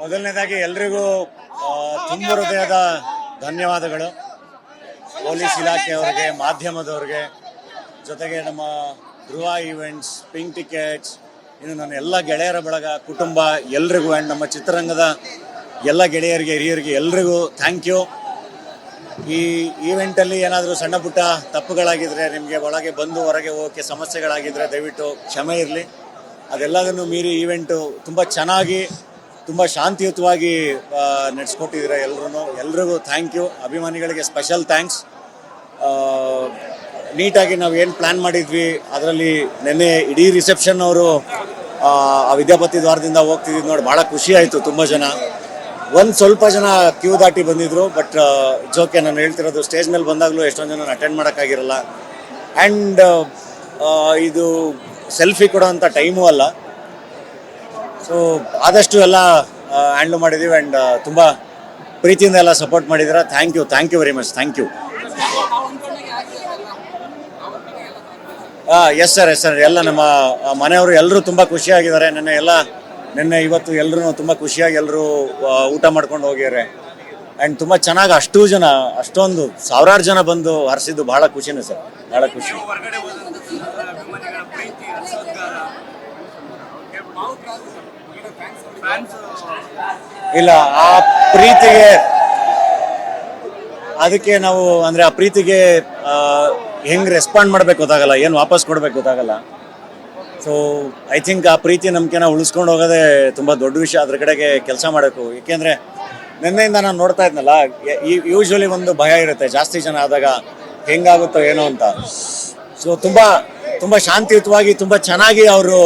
ಮೊದಲನೇದಾಗಿ ಎಲ್ರಿಗೂ ತುಂಬ ಹೃದಯದ ಧನ್ಯವಾದಗಳು. ಪೊಲೀಸ್ ಇಲಾಖೆಯವರಿಗೆ, ಮಾಧ್ಯಮದವ್ರಿಗೆ, ಜೊತೆಗೆ ನಮ್ಮ ಧ್ರುವ ಈವೆಂಟ್ಸ್ ಪಿಂಕ್ ಟಿಕೆಟ್ಸ್ ಇನ್ನು ನನ್ನ ಎಲ್ಲ ಗೆಳೆಯರ ಬಳಗ, ಕುಟುಂಬ, ಎಲ್ರಿಗೂ ಆ್ಯಂಡ್ ನಮ್ಮ ಚಿತ್ರರಂಗದ ಎಲ್ಲ ಗೆಳೆಯರಿಗೆ, ಹಿರಿಯರಿಗೆ ಎಲ್ರಿಗೂ ಥ್ಯಾಂಕ್ ಯು ಈ ಈವೆಂಟಲ್ಲಿ ಏನಾದರೂ ಸಣ್ಣ ಪುಟ್ಟ ತಪ್ಪುಗಳಾಗಿದ್ದರೆ ನಿಮಗೆ ಒಳಗೆ ಬಂದು ಹೊರಗೆ ಹೋಗೋಕ್ಕೆ ಸಮಸ್ಯೆಗಳಾಗಿದ್ದರೆ ದಯವಿಟ್ಟು ಕ್ಷಮೆ ಇರಲಿ. ಅದೆಲ್ಲದನ್ನು ಮೀರಿ ಈವೆಂಟು ತುಂಬ ಚೆನ್ನಾಗಿ ತುಂಬ ಶಾಂತಿಯುತವಾಗಿ ನಡೆಸ್ಕೊಟ್ಟಿದ್ದೀರ ಎಲ್ಲರೂ ಎಲ್ರಿಗೂ ಥ್ಯಾಂಕ್ ಯು ಅಭಿಮಾನಿಗಳಿಗೆ ಸ್ಪೆಷಲ್ ಥ್ಯಾಂಕ್ಸ್ ನೀಟಾಗಿ ನಾವು ಏನು ಪ್ಲ್ಯಾನ್ ಮಾಡಿದ್ವಿ, ಅದರಲ್ಲಿ ನಿನ್ನೆ ಇಡೀ ರಿಸೆಪ್ಷನ್ ಅವರು, ಆ ವಿದ್ಯಾಪತಿ ದ್ವಾರದಿಂದ ಹೋಗ್ತಿದ್ದು ನೋಡಿ ಭಾಳ ಖುಷಿ ಆಯಿತು ತುಂಬ ಜನ. ಒಂದು ಸ್ವಲ್ಪ ಜನ ಕ್ಯೂ ದಾಟಿ ಬಂದಿದ್ರು ಬಟ್ ಜೋಕೆ ನಾನು ಹೇಳ್ತಿರೋದು ಸ್ಟೇಜ್ ಮೇಲೆ ಬಂದಾಗಲೂ ಎಷ್ಟೊಂದು ಜನ ಅಟೆಂಡ್ ಮಾಡೋಕ್ಕಾಗಿರಲ್ಲ. ಆ್ಯಂಡ್ ಇದು ಸೆಲ್ಫಿ ಕೊಡೋವಂಥ ಟೈಮೂ ಅಲ್ಲ. ಸೊ ಆದಷ್ಟು ಎಲ್ಲ ಹ್ಯಾಂಡ್ಲ್ ಮಾಡಿದ್ದೀವಿ ಆ್ಯಂಡ್ ತುಂಬ ಪ್ರೀತಿಯಿಂದ ಎಲ್ಲ ಸಪೋರ್ಟ್ ಮಾಡಿದ್ದೀರಾ thank you thank you very much thank you yes sir yes sir ಎಲ್ಲ ನಮ್ಮ ಮನೆಯವರು ಎಲ್ಲರೂ ತುಂಬ ಖುಷಿಯಾಗಿದ್ದಾರೆ. ನೆನ್ನೆ ಎಲ್ಲ, ನಿನ್ನೆ ಇವತ್ತು ಎಲ್ಲರೂ ತುಂಬ ಖುಷಿಯಾಗಿ ಎಲ್ಲರೂ ಊಟ ಮಾಡ್ಕೊಂಡು ಹೋಗಿದ್ದಾರೆ. ಆ್ಯಂಡ್ ತುಂಬ ಚೆನ್ನಾಗಿ ಅಷ್ಟು ಜನ, ಅಷ್ಟೊಂದು ಸಾವಿರಾರು ಜನ ಬಂದು ಹರಿಸಿದ್ದು ಭಾಳ ಖುಷಿನೇ ಸರ್ ಭಾಳ ಖುಷಿ. ಇಲ್ಲ, ಆ ಪ್ರೀತಿಗೆ ಅದಕ್ಕೆ ನಾವು ಅಂದ್ರೆ ಆ ಪ್ರೀತಿಗೆ ಹೆಂಗ್ ರೆಸ್ಪಾಂಡ್ ಮಾಡ್ಬೇಕು ಗೊತ್ತಾಗಲ್ಲ, ಏನು ವಾಪಸ್ ಕೊಡ್ಬೇಕು ಗೊತ್ತಾಗಲ್ಲ. ಸೊ ಐ ಥಿಂಕ್ ಆ ಪ್ರೀತಿ ನಂಬಿಕೆನ ಉಳಿಸ್ಕೊಂಡು ಹೋಗೋದೇ ತುಂಬ ದೊಡ್ಡ ವಿಷಯ. ಅದ್ರ ಕಡೆಗೆ ಕೆಲಸ ಮಾಡಬೇಕು. ಏಕೆಂದ್ರೆ ನಿನ್ನೆಯಿಂದ ನಾನು ನೋಡ್ತಾ ಇದ್ನಲ್ಲ ಯೂಶ್ವಲಿ ಒಂದು ಭಯ ಇರುತ್ತೆ, ಜಾಸ್ತಿ ಜನ ಆದಾಗ ಹೆಂಗಾಗುತ್ತೋ ಏನೋ ಅಂತ. ಸೊ ತುಂಬ ತುಂಬ ಶಾಂತಿಯುತವಾಗಿ, ತುಂಬ ಚೆನ್ನಾಗಿ ಅವರು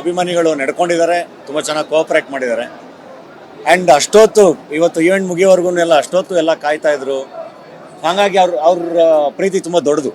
ಅಭಿಮಾನಿಗಳು ನಡ್ಕೊಂಡಿದ್ದಾರೆ. ತುಂಬ ಚೆನ್ನಾಗಿ ಕೋಆಪರೇಟ್ ಮಾಡಿದ್ದಾರೆ. ಆ್ಯಂಡ್ ಅಷ್ಟೊತ್ತು, ಇವತ್ತು ಈವೆಂಟ್ ಮುಗಿಯೋವರೆಗೂ ಎಲ್ಲ ಅಷ್ಟೊತ್ತು ಎಲ್ಲ ಕಾಯ್ತಾ ಇದ್ರು. ಹಾಗಾಗಿ ಅವ್ರ ಅವ್ರ ಪ್ರೀತಿ ತುಂಬ ದೊಡ್ಡದು.